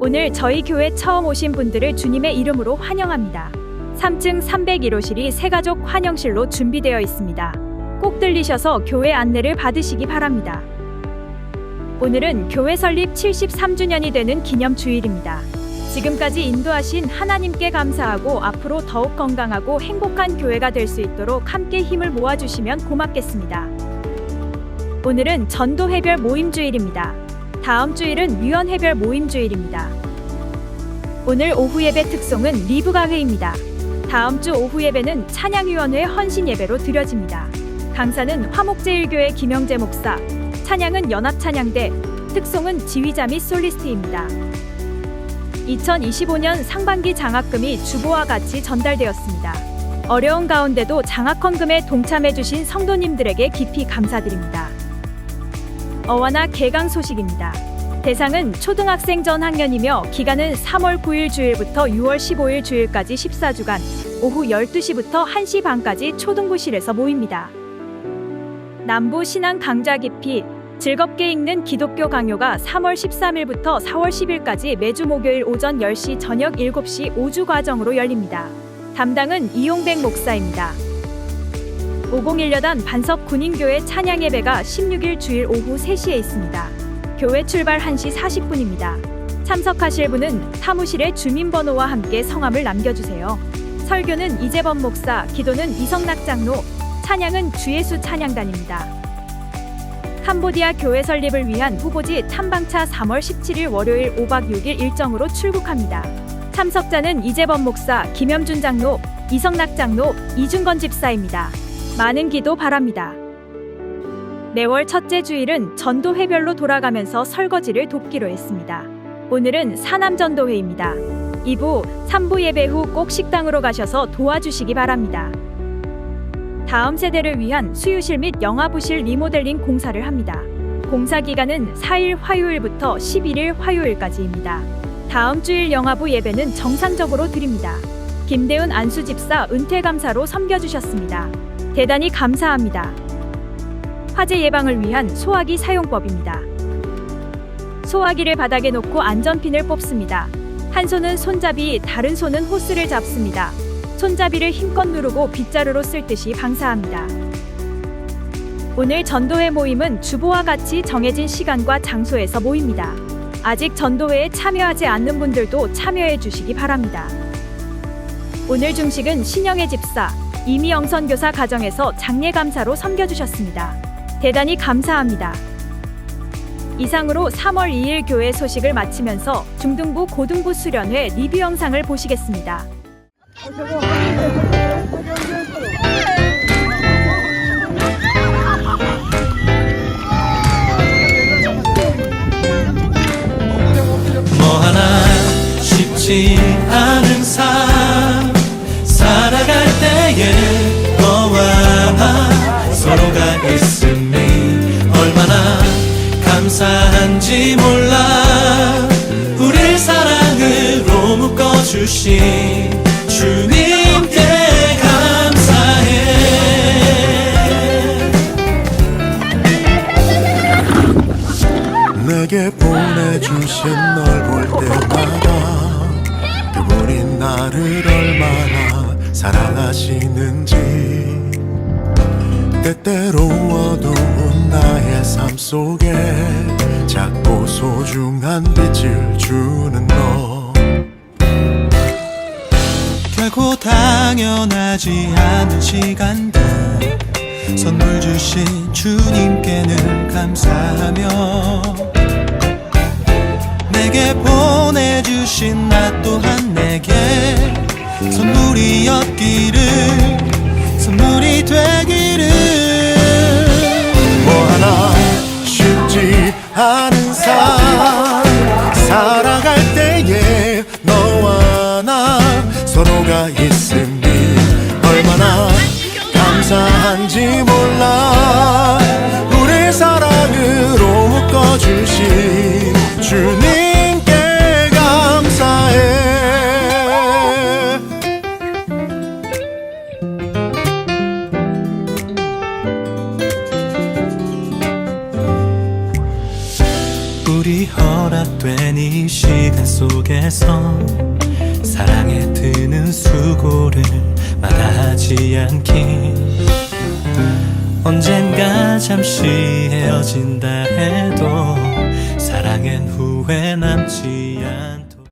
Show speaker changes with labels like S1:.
S1: 오늘 저희 교회 처음 오신 분들을 주님의 이름으로 환영합니다. 3층 301호실이 새가족 환영실로 준비되어 있습니다. 꼭 들리셔서 교회 안내를 받으시기 바랍니다. 오늘은 교회 설립 73주년이 되는 기념 주일입니다. 지금까지 인도하신 하나님께 감사하고 앞으로 더욱 건강하고 행복한 교회가 될 수 있도록 함께 힘을 모아주시면 고맙겠습니다. 오늘은 전도 해별 모임 주일입니다. 다음 주일은 유연 해별 모임 주일입니다. 오늘 오후 예배 특송은 리브 가회입니다. 다음 주 오후 예배는 찬양위원회 헌신 예배로 드려집니다. 강사는 화목제일교회 김영재 목사, 찬양은 연합찬양대, 특송은 지휘자 및 솔리스트입니다. 2025년 상반기 장학금이 주보와 같이 전달되었습니다. 어려운 가운데도 장학 헌금에 동참해주신 성도님들에게 깊이 감사드립니다. 어와나 개강 소식입니다. 대상은 초등학생 전 학년이며 기간은 3월 9일 주일부터 6월 15일 주일까지 14주간 오후 12시부터 1시 반까지 초등부실에서 모입니다. 남부 신앙 강좌 깊이 즐겁게 읽는 기독교 강요가 3월 13일부터 4월 10일까지 매주 목요일 오전 10시 저녁 7시 5주 과정으로 열립니다. 담당은 이용백 목사입니다. 501여단 반석 군인교회 찬양 예배가 16일 주일 오후 3시에 있습니다. 교회 출발 1시 40분입니다. 참석하실 분은 사무실에 주민번호와 함께 성함을 남겨주세요. 설교는 이재범 목사, 기도는 이성락 장로, 찬양은 주예수 찬양단입니다. 캄보디아 교회 설립을 위한 후보지 탐방차 3월 17일 월요일 5박 6일 일정으로 출국합니다. 참석자는 이재범 목사, 김염준 장로, 이성락 장로, 이준건 집사입니다. 많은 기도 바랍니다. 매월 첫째 주일은 전도회별로 돌아가면서 설거지를 돕기로 했습니다. 오늘은 사남전도회입니다. 2부, 3부 예배 후 꼭 식당으로 가셔서 도와주시기 바랍니다. 다음 세대를 위한 수유실 및 영아부실 리모델링 공사를 합니다. 공사 기간은 4일 화요일부터 11일 화요일까지입니다. 다음 주일 영아부 예배는 정상적으로 드립니다. 김대훈 안수집사 은퇴 감사로 섬겨주셨습니다. 대단히 감사합니다. 화재 예방을 위한 소화기 사용법입니다. 소화기를 바닥에 놓고 안전핀을 뽑습니다. 한 손은 손잡이, 다른 손은 호스를 잡습니다. 손잡이를 힘껏 누르고 빗자루로 쓸 듯이 방사합니다. 오늘 전도회 모임은 주보와 같이 정해진 시간과 장소에서 모입니다. 아직 전도회에 참여하지 않는 분들도 참여해 주시기 바랍니다. 오늘 중식은 신영의 집사, 이미영 선 교사 가정에서 장례 감사로 섬겨주셨습니다. 대단히 감사합니다. 이상으로 3월 2일 교회 소식을 마치면서 중등부 고등부 수련회 리뷰 영상을 보시겠습니다.
S2: 때에 너와 나 서로가 있음이 얼마나 감사한지 몰라. 우릴 사랑으로 묶어주신 주님께 감사해.
S3: 내게 보내주신 널 볼 때마다 그분이 나를 얼마나 사랑하시는지 때때로 어두운 나의 삶 속에 작고 소중한 빛을 주는 너.
S2: 결코 당연하지 않은 시간들 선물 주신 주님께 늘 감사하며 내게 보내주신 나
S3: 않은 삶. 살아갈 때에 너와 나 서로가 있음이 얼마나 감사한지 몰라. 우리 사랑으로 묶어주신 주님
S2: 우리 허락된 이 시간 속에서 사랑에 드는 수고를 마다하지 않기. 언젠가 잠시 헤어진다 해도 사랑엔 후회 남지 않기